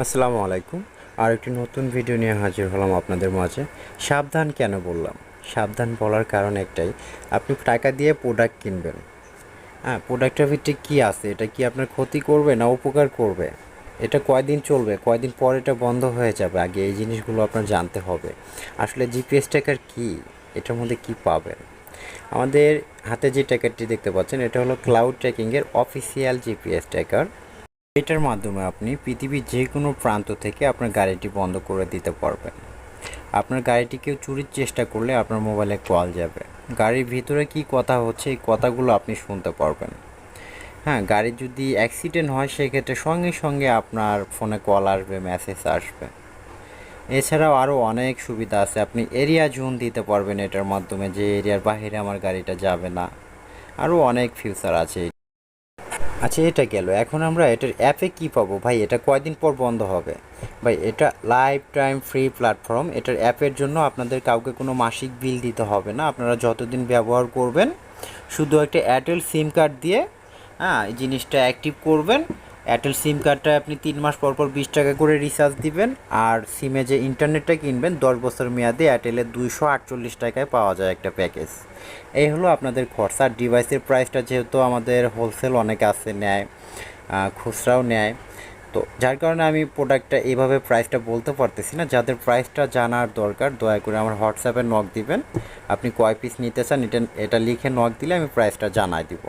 আসসালামু আলাইকুম। আর একটি নতুন ভিডিও নিয়ে হাজির হলাম আপনাদের মাঝে। সাবধান কেন বললাম? সাবধান বলার কারণ একটাই, আপনি টাকা দিয়ে প্রোডাক্ট কিনবেন। হ্যাঁ প্রোডাক্টের ভিতরে কী আছে? এটা কি আপনার ক্ষতি করবে না উপকার করবে? এটা কয়দিন চলবে? কয়দিন পর এটা বন্ধ হয়ে যাবে? আগে এই জিনিসগুলো আপনার জানতে হবে। আসলে জিপিএস ট্র্যাকার কী? এটার মধ্যে কি পাবেন? আমাদের হাতে যে ট্র্যাকারটি দেখতে পাচ্ছেন, এটা হলো ক্লাউড ট্র্যাকিংয়ের অফিসিয়াল জিপিএস ট্র্যাকার এটার মাধ্যমে আপনি পৃথিবীর যে কোনো প্রান্ত থেকে আপনার গাড়িটি বন্ধ করে দিতে পারবেন। আপনার গাড়িটি কেউ চুরির চেষ্টা করলে আপনার মোবাইলে কল যাবে। গাড়ির ভিতরে কি কথা হচ্ছে, এই কথাগুলো আপনি শুনতে পারবেন। হ্যাঁ গাড়ির যদি অ্যাক্সিডেন্ট হয়, সেক্ষেত্রে সঙ্গে সঙ্গে আপনার ফোনে কল আসবে, মেসেজ আসবে। এছাড়াও আরও অনেক সুবিধা আছে। আপনি এরিয়া জোন দিতে পারবেন এটার মাধ্যমে, যে এরিয়ার বাইরে আমার গাড়িটা যাবে না। আরও অনেক ফিউচার আছে আচ্ছা এটা গেল। এখন আমরা এটার অ্যাপে কি পাবো? ভাই, এটা কয়দিন পর বন্ধ হবে? ভাই, এটা লাইফ টাইম ফ্রি প্ল্যাটফর্ম এটার অ্যাপের জন্য আপনাদের কাউকে কোনো মাসিক বিল দিতে হবে না। আপনারা যতদিন ব্যবহার করবেন, শুধু একটা এয়ারটেল সিম কার্ড দিয়ে হ্যাঁ এই জিনিসটা অ্যাক্টিভ করবেন। এয়ারটেল সিম কার্ডটা আপনি তিন মাস পর পর বিশ টাকা করে রিচার্জ দিবেন। আর সিমে যে ইন্টারনেটটা কিনবেন, দশ বছর মেয়াদে এয়ারটেলের দুইশো আটচল্লিশ টাকায় পাওয়া যায় একটা প্যাকেজ এই হলো আপনাদের খরচা। আর ডিভাইসের প্রাইসটা যেহেতু আমাদের হোলসেল অনেক আছে, নেয় খুচরাও নেয়। তো যার কারণে আমি প্রোডাক্টটা এইভাবে প্রাইসটা বলতে পারতেছি না। যাদের প্রাইসটা জানার দরকার, দয়া করে আমার হোয়াটসঅ্যাপে নক দিবেন। আপনি কয় পিস নিতে চান, এটা এটা লিখে নক দিলে আমি প্রাইসটা জানাই দিব।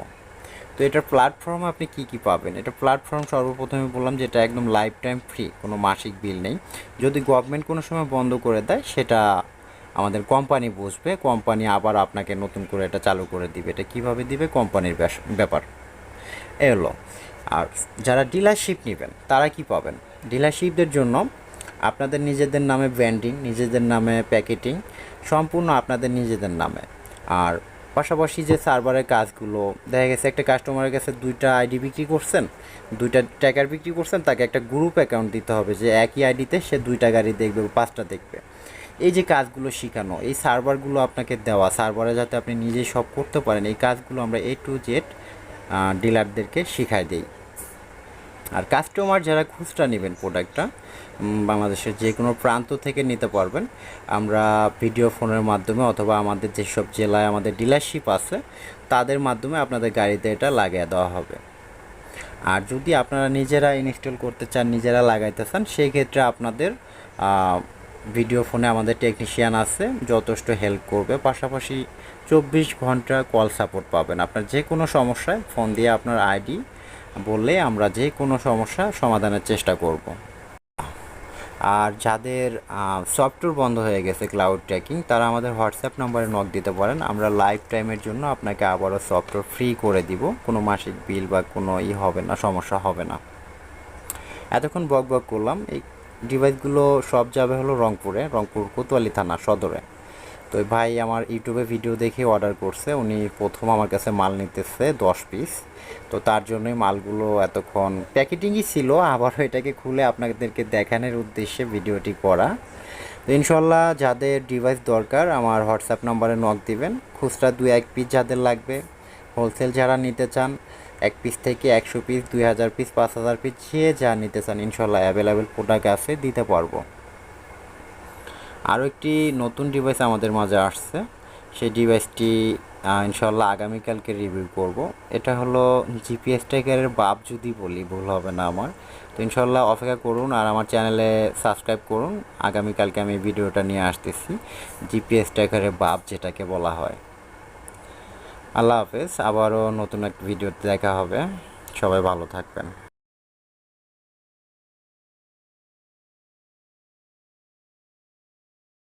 তো এটার প্ল্যাটফর্ম আপনি কি কি পাবেন? এটা প্ল্যাটফর্ম সর্বপ্রথমে বললাম যে এটা একদম লাইফ টাইম ফ্রি কোনো মাসিক বিল নেই। যদি গভর্নমেন্ট কোনো সময় বন্ধ করে দেয়, সেটা আমাদের কোম্পানি বুঝবে কোম্পানি আবার আপনাকে নতুন করে এটা চালু করে দিবে। এটা কীভাবে দিবে? কোম্পানির ব্যাপার। এ হলো, আর যারা ডিলারশিপ নেবেন, তারা কি পাবেন? ডিলারশিপদের জন্য আপনাদের নিজেদের নামে ব্র্যান্ডিং নিজেদের নামে প্যাকেটিং সম্পূর্ণ আপনাদের নিজেদের নামে। আর পাশাপাশি যে সার্ভারের কাজগুলো, দেখা গেছে একটা কাস্টমারের কাছে দুইটা আইডি বিক্রি করছেন, দুইটা ট্যাকার বিক্রি করছেন, তাকে একটা গ্রুপ অ্যাকাউন্ট দিতে হবে যে একই আইডিতে সে দুইটা গাড়ি দেখবে পাঁচটা দেখবে। এই যে কাজগুলো শেখানো, এই সার্ভারগুলো আপনাকে দেওয়া, সার্ভারে যাতে আপনি নিজেই সব করতে পারেন, এই কাজগুলো আমরা এ টু জেড ডিলারদেরকে শেখাই দিই। আর কাস্টমার যারা খুচরা নেবেন প্রোডাক্টটা বাংলাদেশের যে কোনো প্রান্ত থেকে নিতে পারবেন। আমরা ভিডিও ফোনের মাধ্যমে অথবা আমাদের যেসব জেলায় আমাদের ডিলারশিপ আছে, তাদের মাধ্যমে আপনাদের গাড়িতে এটা লাগিয়ে দেওয়া হবে। আর যদি আপনারা নিজেরা ইনস্টল করতে চান, নিজেরা লাগাইতে চান সেই ক্ষেত্রে আপনাদের ভিডিও ফোনে আমাদের টেকনিশিয়ান আছে, যথেষ্ট হেল্প করবে। পাশাপাশি চব্বিশ ঘণ্টা কল সাপোর্ট পাবেন। আপনার যে কোনো সমস্যায় ফোন দিয়ে আপনার আইডি বললে আমরা যে কোনো সমস্যা সমাধানের চেষ্টা করব। আর যাদের সফটওয়্যার বন্ধ হয়ে গেছে ক্লাউড ট্র্যাকিং তারা আমাদের হোয়াটসঅ্যাপ নম্বরে নক দিতে পারেন। আমরা লাইফ টাইমের জন্য আপনাকে আবারও সফটওয়্যার ফ্রি করে দিব। কোনো মাসিক বিল বা কোনো ই হবে না, সমস্যা হবে না। এতক্ষণ বক বক করলাম। এই ডিভাইসগুলো সব যাবে হলো রংপুরে, রংপুর কোতোয়ালি থানা সদরে। তো ভাই আমার ইউটিউবে ভিডিও দেখে অর্ডার করছে। উনি প্রথম আমার কাছে মাল নিতেছে দশ পিস তো তার জন্যই মালগুলো এতক্ষণ প্যাকেটিংই ছিল, আবারও এটাকে খুলে আপনাদেরকে দেখানোর উদ্দেশ্যে ভিডিওটি করা। তো ইনশাল্লাহ যাদের ডিভাইস দরকার আমার হোয়াটসঅ্যাপ নাম্বারে নক দিবেন। খুচরা দুই এক পিস যাদের লাগবে। হোলসেল যারা নিতে চান, এক পিস থেকে একশো পিস দুই হাজার পিস পাঁচ হাজার পিস যে যা নিতে চান ইনশাল্লাহ অ্যাভেলেবেল প্রোডাক্ট আছে, দিতে পারব। আরও একটি নতুন ডিভাইস আমাদের মাঝে আসছে। সেই ডিভাইসটি ইনশাল্লাহ আগামীকালকে রিভিউ করব। এটা হলো জিপিএস ট্র্যাকারের বাপ যদি বলি, ভুল হবে না আমার। তো ইনশাল্লাহ অপেক্ষা করুন আর আমার চ্যানেলে সাবস্ক্রাইব করুন। আগামীকালকে আমি ভিডিওটা নিয়ে আসতেছি জিপিএস ট্র্যাকারের বাপ যেটাকে বলা হয়। আল্লাহ হাফেজ, আবারও নতুন একটা ভিডিওতে দেখা হবে। সবাই ভালো থাকবেন।